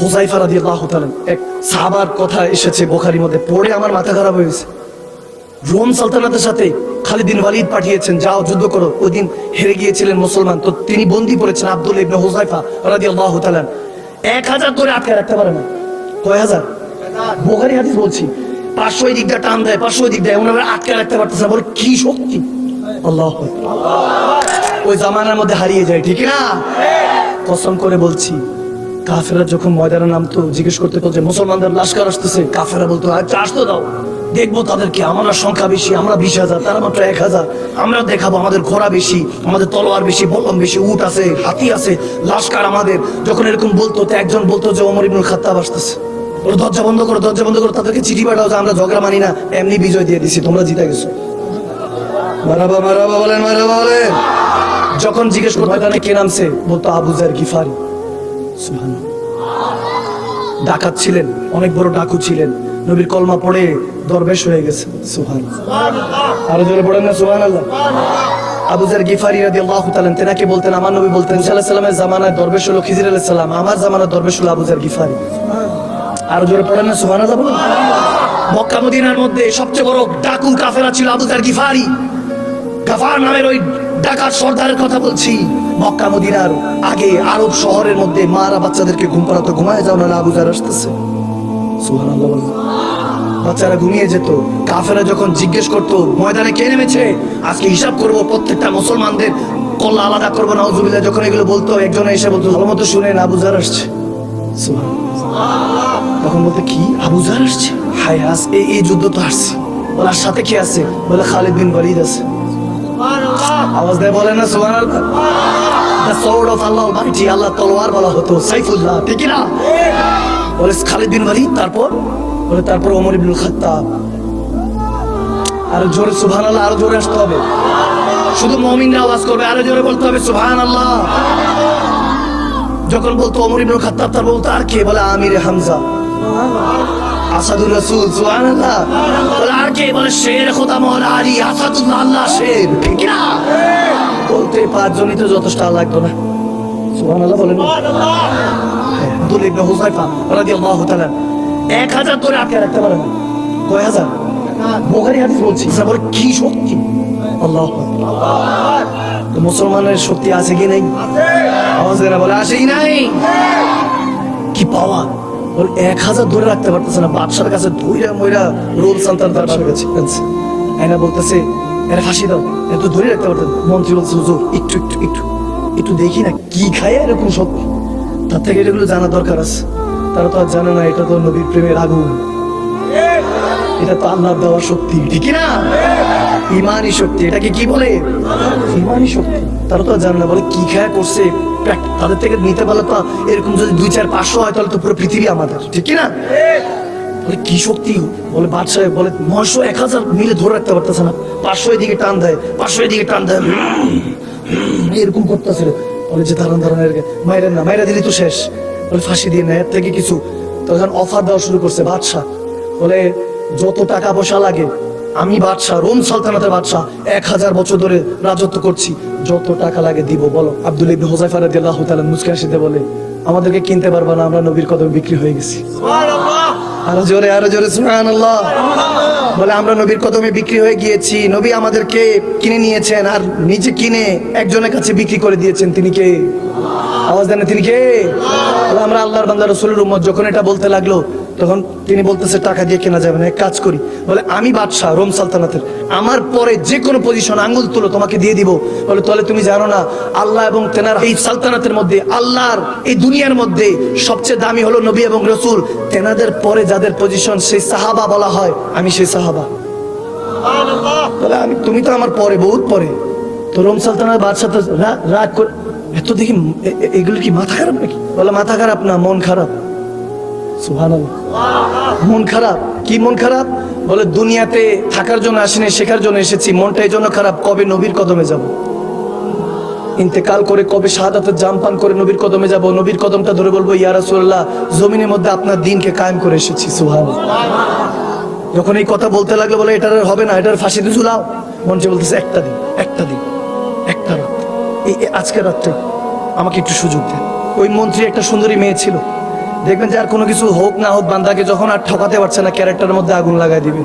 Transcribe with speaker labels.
Speaker 1: হুজাইফা রাদিয়াল্লাহু তাআলা এক সাহাবার কথা এসেছে বোখারির মধ্যে, পড়ে আমার মাথা খারাপ হয়ে গেছে। রোম সালতানাতের সাথে খালিদিন ওয়ালিদ পাঠিয়েছেন, যাও যুদ্ধ করো। ওই দিন হেরে গিয়েছিলেন মুসলমান। তো তিনি বন্দি পড়েছেন আব্দুল ইবনে হুজাইফা রাদিয়াল্লাহু তাআলা এক হাজার করে আটকে রাখতে পারে না। কয় হাজার? বোখারি হাদিস বলছি, পাঁচশো এই দিকটা টান দেয়, পাঁচশো ওই দিক দেয়, ওনারা আটকে রাখতে পারতেছে না। বলে, কি শক্তি? আল্লাহ ওই জামানার মধ্যে হারিয়ে যায়, ঠিক না? কসম করে বলছি কাফেরা যখন ময়দানে নামতো, জিজ্ঞেস করতে যে, মুসলমানদের লাস্কার আসতেছে। কাফেরা বলতো আচ্ছা আসতে দাও। দেখব তাদেরকে আমরা সংখ্যা বেশি, আমরা বিশ হাজার, তারা মাত্র এক হাজার। আমরা দেখাবো আমাদের ঘোড়া বেশি, আমাদের তলোয়ার বেশি বলম বেশি, উট আছে, হাতি আছে লাস্কার আমাদের। যখন এরকম বলতো, তো একজন বলতো যে অমর ইবনুল খাত্তাব আসতেছে। ওরা দরজা বন্ধ করো, দরজা বন্ধ করো, তাদেরকে চিঠি পাঠাও যে, আমরা ঝগড়া মানি না, এমনি বিজয় দিয়ে দিছি, তোমরা জিতে গেছো। মারাবা মারাবা বলেন মারাবা বলেন। যখন জিজ্ঞেস করতো কে নামছে? বলতো, আবু জার গিফারি। ডাকাত ছিলেন, অনেক বড় ডাকু ছিলেন। নবীর কলমা পড়ে দরবেশ হয়ে গেছে। সুহান আরও জোরে পড়েন না সুহান আল্লাহ আবু জার গিফারি রাদিয়াল্লাহু তাআলা তেনাকে বলতেন, আমার নবী বলতেন আলাইহি সাল্লামের জামানায় দরবেশ হলো খিজির আলাইহিস সালাম, আমার জামানায় দরবেশ হলো আবু জার গিফারি। আরও জোরে পড়েন না, সুবহানাল্লাহ বলুন। মক্কা মদিনার মধ্যে সবচেয়ে বড় ডাকু কাফেরা ছিল আবু জার গিফারি। গাফার নামের ওই ডাকাত সর্দারের কথা বলছি। মক্কা, মদিনার আগে আরব শহরের মধ্যে মারা বাচ্চাদেরকে ঘুম পাড়াতো, ঘুমায় যাও না আবু আসতেছে। বাচ্চারা ঘুমিয়ে যেত। কাফেরা যখন জিজ্ঞেস করতো, ময়দানে কে নেমেছে? আজকে হিসাব করব, প্রত্যেকটা মুসলমানদের কল্লা আলাদা করব না উজুবিল্লাহ যখন এগুলো বলতো, একজন এসে বলতো, ভালো মতো শুনেন আবু জার আসছে। তখন বলতে, কি? আবু জার আসছে? হাই আস এই যুদ্ধ তো আসছে। ওনার সাথে কে আছে? বলে খালিদ বিন ওয়ালিদ আছে। আওয়াজ দেয় বলেন না, সুবহানাল্লাহ। The sword of Allah almighty আল্লাহ তলোয়ার বলা হতো, সাইফুল্লাহ ঠিক না? বলে, খালিদ বিন ওয়ালিদ, তারপর? বলে, তারপর ওমর ইবনুল খাত্তাব। আরও জোরে, সুবহানাল্লাহ, আরও জোরে আসতে হবে। শুধু মুমিনরা আওয়াজ করবে, আরও জোরে বলতে হবে, সুবহানাল্লাহ। যখন বলতো ওমর ইবনুল খাত্তাব তার বলতো আর কে? বলে, আমির হামজা। আসাদুর রাসূল, সুবহানাল্লাহ। বলে, আর কে? বলে, শের খোদা আলী আসাদুল্লাহ আল্লাহ শের। ঠিক না বলতে পাঁচজনই তো যথেষ্ট লাগতো না আব্দুল ইবনে রাদিয়াল্লাহু তাআলা। এক হাজার ধরে আটকে রাখতে পারে না। কয় হাজার? হাদিস বলছি কি শক্তি? আল্লাহ তো মুসলমানের শক্তি আছে কি নেই? আওয়াজ বলে, আসেই নাই। কি পাওয়া ওর এক হাজার ধরে রাখতে পারতেছে না। বাদশার কাছে ধইরা মইরা রোল সান্তান তার কাছে আয়না বলতেছে, এরা ফাঁসি দাও এত ধরে রাখতে পারতেন মন্ত্রী বলছে, হুজুর, একটু একটু একটু একটু দেখি না কি খায় এরকম শক্তি তার থেকে এগুলো জানার দরকার আছে। তারা তো আর জানে না, এটা তো নবীর প্রেমের আগুন। এটা তো আল্লাহর দেওয়া শক্তি ঠিক না? ইমানি শক্তি, এটাকে কি বলে? ইমানি শক্তি। তারা তো জানে না, বলে কি খায় করছে? তাদের থেকে নিতে পারলে তো এরকম যদি দুই চার পাঁচশো হয়, তাহলে তো পুরো পৃথিবী আমাদের। ঠিক না? বলে, কি শক্তি? বলে, বাদশাহ, বলে, নয়শো এক হাজার মিলে ধরে রাখতে পারতেছে না। পাঁচশো এদিকে টান দেয়, পাঁচশো এদিকে টান দেয় এরকম করতেছে বলে, যে ধারণ এরকে মাইরেন না, মাইরা দিলি তো শেষ। বলে, ফাঁসি দিয়ে না এর থেকে কিছু। তখন অফার দেওয়া শুরু করছে, বাদশাহ, বলে, যত টাকা পয়সা লাগে আমি বাদশাহ রোম সালতানাতের বাদশাহ এক হাজার বছর ধরে রাজত্ব করছি। যত টাকা লাগে দিব বলো। আব্দুল ইবনে হুজাইফা রাদিয়াল্লাহু তাআলা মুসকে হাসিতে বলে আমাদেরকে কিনতে পারবা না আমরা নবীর কদমে বিক্রি হয়ে গেছি। আরও জোরে আরও জোরে সুবহানাল্লাহ। বলে আমরা নবীর কদমে বিক্রি হয়ে গিয়েছি। নবী আমাদেরকে কিনে নিয়েছেন আর নিজে কিনে একজনের কাছে বিক্রি করে দিয়েছেন। তিনি কে? আওয়াজ দেন তিনি কে? আমরা আল্লাহর বান্দা রসুলের উম্মত। যখন এটা বলতে লাগল তখন তিনি বলতেছে, টাকা দিয়ে কেনা যাবে না কাজ করি। বলে, আমি বাদশাহ রোম সালতানাতের। আমার পরে যে কোনো পজিশন আঙ্গুল তুলো, তোমাকে দিয়ে দিব। বলে, তাহলে তুমি জানো না, আল্লাহ এবং তেনার এই সালতানাতের মধ্যে, আল্লাহর এই দুনিয়ার মধ্যে সবচেয়ে দামি হলো নবী এবং রসুল। তেনাদের পরে যাদের পজিশন সেই সাহাবা বলা হয়, আমি সেই সাহাবা। বলে, আমি, তুমি তো আমার পরে, বহুত পরে। তো রোম সালতানার বাদশাহ তো রাগ করে, এত দেখি এগুলো কি মাথা খারাপ নাকি? বলে, মাথা খারাপ না, মন খারাপ। মন খারাপ? কি মন খারাপ? বলে, দুনিয়াতে থাকার জন্য আসিনি, শেখার জন্য এসেছি। মনটা এই জন্য খারাপ, কবে নবীর কদমে যাব? ইন্তেকাল করে কবে শাহাদাতের জাম পান করে নবীর কদমে যাব? নবীর কদমটা ধরে বলব জমিনের মধ্যে আপনার দিনকে কায়েম করে এসেছি, সুবহানাল্লাহ। যখন এই কথা বলতে লাগল, বলে, এটার হবে না, এটার ফাঁসিতে ঝুলাও মঞ্চে বলতেছে, একটা দিন একটা দিন, একটা রাত। এই আজকের রাত্রে আমাকে একটু সুযোগ দেন। ওই মন্ত্রী একটা সুন্দরী মেয়ে ছিল। দেখবেন যে আর কোনো কিছু হোক না হোক, বান্দাকে যখন আর ঠকাতে পারছে না ক্যারেক্টারের মধ্যে আগুন লাগাই দিবে।